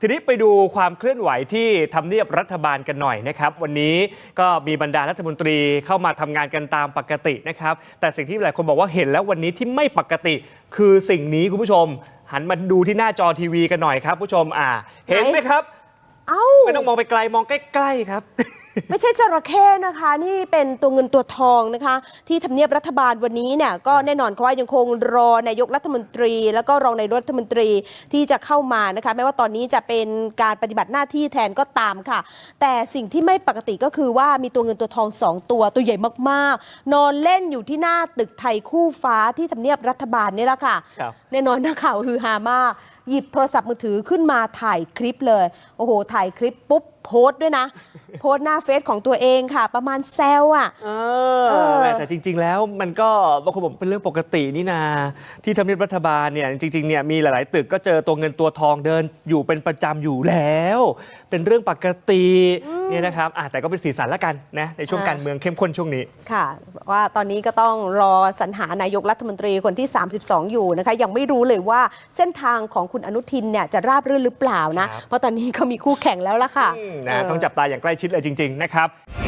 ทีนี้ไปดูความเคลื่อนไหวที่ทำเนียบรัฐบาลกันหน่อยนะครับ วันนี้ก็มีบรรดารัฐมนตรีเข้ามาทำงานกันตามปกตินะครับ แต่สิ่งที่หลายคนบอกว่าเห็นแล้ววันนี้ที่ไม่ปกติคือสิ่งนี้คุณผู้ชม หันมาดูที่หน้าจอทีวีกันหน่อยครับ ผู้ชมอ่า เห็นไหมครับ เอ้า ไม่ต้องมองไปไกลมองใกล้ ๆ ครับ ไม่ใช่จระเข้นะคะ นี่เป็นตัวเงินตัวทองนะคะ ที่ทำเนียบรัฐบาลวันนี้เนี่ยก็แน่นอนเขาว่ายังคงรอนายกรัฐมนตรี แล้วก็รองนายกรัฐมนตรีที่จะเข้ามานะคะแม้ว่าตอนนี้จะเป็นการปฏิบัติหน้าที่แทนก็ตามค่ะ แต่สิ่งที่ไม่ปกติก็คือว่ามีตัวเงินตัวทองสองตัวตัวใหญ่มากๆ นอนเล่นอยู่ที่หน้าตึกไทยคู่ฟ้าที่ทำเนียบรัฐบาลนี่แหละค่ะครับแน่นอนนักข่าวฮือฮามาก หยิบโทรศัพท์มือถือขึ้นมาถ่ายคลิปเลย โอ้โห ถ่ายคลิปปุ๊บโพสต์ด้วยนะ โพสต์หน้าเฟซของตัวเองค่ะ ประมาณแซวอะ เออออ แหม่แต่จริง ๆ แล้วมันก็บางคนบอกเป็นเรื่องปกตินี่นาที่ทำเนียบรัฐบาลเนี่ยจริงๆเนี่ยมีหลาย ๆ ตึกก็เจอตัวเงินตัวทองเดินอยู่เป็นประจำอยู่แล้ว เป็นเรื่องปกติเนี่ยนะครับอะแต่ก็เป็นสีสันละกันนะในช่วงอ่าการเมืองเข้มข้นช่วงนี้ ค่ะว่าตอนนี้ก็ต้องรอสรรหานายกรัฐมนตรีคนที่ 32 อยู่นะคะ ยังไม่รู้เลยว่าเส้นทางของคุณอนุทินเนี่ยจะราบรื่นหรือเปล่านะ ครับ เพราะตอนนี้ก็มีคู่แข่งแล้วล่ะค่ะอืมนะต้องจับตาอย่างใกล้ชิดเลยจริง ๆ นะครับ